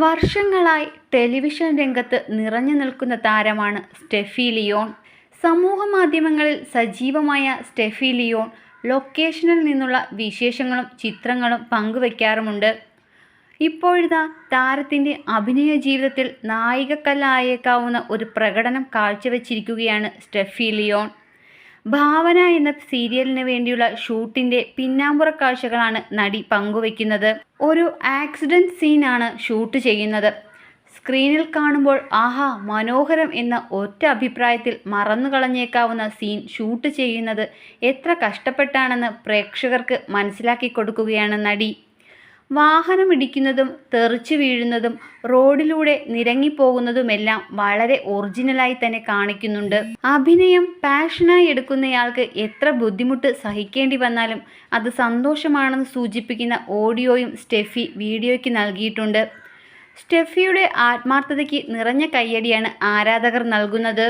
വർഷങ്ങളായി ടെലിവിഷൻ രംഗത്ത് നിറഞ്ഞു നിൽക്കുന്ന താരമാണ് സ്റ്റെഫി ലിയോൺ. സമൂഹ മാധ്യമങ്ങളിൽ സജീവമായ സ്റ്റെഫി ലിയോൺ ലൊക്കേഷനിൽ നിന്നുള്ള വിശേഷങ്ങളും ചിത്രങ്ങളും പങ്കുവയ്ക്കാറുമുണ്ട് ഇപ്പോഴിതാ താരത്തിന്റെ അഭിനയ ജീവിതത്തിൽ നായികക്കല്ലായേക്കാവുന്ന ഒരു പ്രകടനം കാഴ്ചവെച്ചിരിക്കുകയാണ് സ്റ്റെഫി ലിയോൺ. ഭാവന എന്ന സീരിയലിന് വേണ്ടിയുള്ള ഷൂട്ടിന്റെ പിന്നാമ്പുറ കാഴ്ചകളാണ് നടി പങ്കുവയ്ക്കുന്നത്. ഒരു ആക്സിഡന്റ് സീനാണ് ഷൂട്ട് ചെയ്യുന്നത്. സ്ക്രീനിൽ കാണുമ്പോൾ ആഹാ മനോഹരം എന്ന ഒറ്റ അഭിപ്രായത്തിൽ മറന്നു കളഞ്ഞേക്കാവുന്ന സീൻ ഷൂട്ട് ചെയ്യുന്നത് എത്ര കഷ്ടപ്പെട്ടാണെന്ന് പ്രേക്ഷകർക്ക് മനസ്സിലാക്കി കൊടുക്കുകയാണ് നടി. വാഹനം ഇടിക്കുന്നതും തെറിച്ചു വീഴുന്നതും റോഡിലൂടെ നിരങ്ങിപ്പോകുന്നതുമെല്ലാം വളരെ ഒറിജിനലായി തന്നെ കാണിക്കുന്നുണ്ട്. അഭിനയം പാഷനായി എടുക്കുന്നയാൾക്ക് എത്ര ബുദ്ധിമുട്ട് സഹിക്കേണ്ടി വന്നാലും അത് സന്തോഷമാണെന്ന് സൂചിപ്പിക്കുന്ന ഓഡിയോയും സ്റ്റെഫി വീഡിയോയ്ക്ക് നൽകിയിട്ടുണ്ട്. സ്റ്റെഫിയുടെ ആത്മാർത്ഥതയ്ക്ക് നിറഞ്ഞ കയ്യടിയാണ് ആരാധകർ നൽകുന്നത്.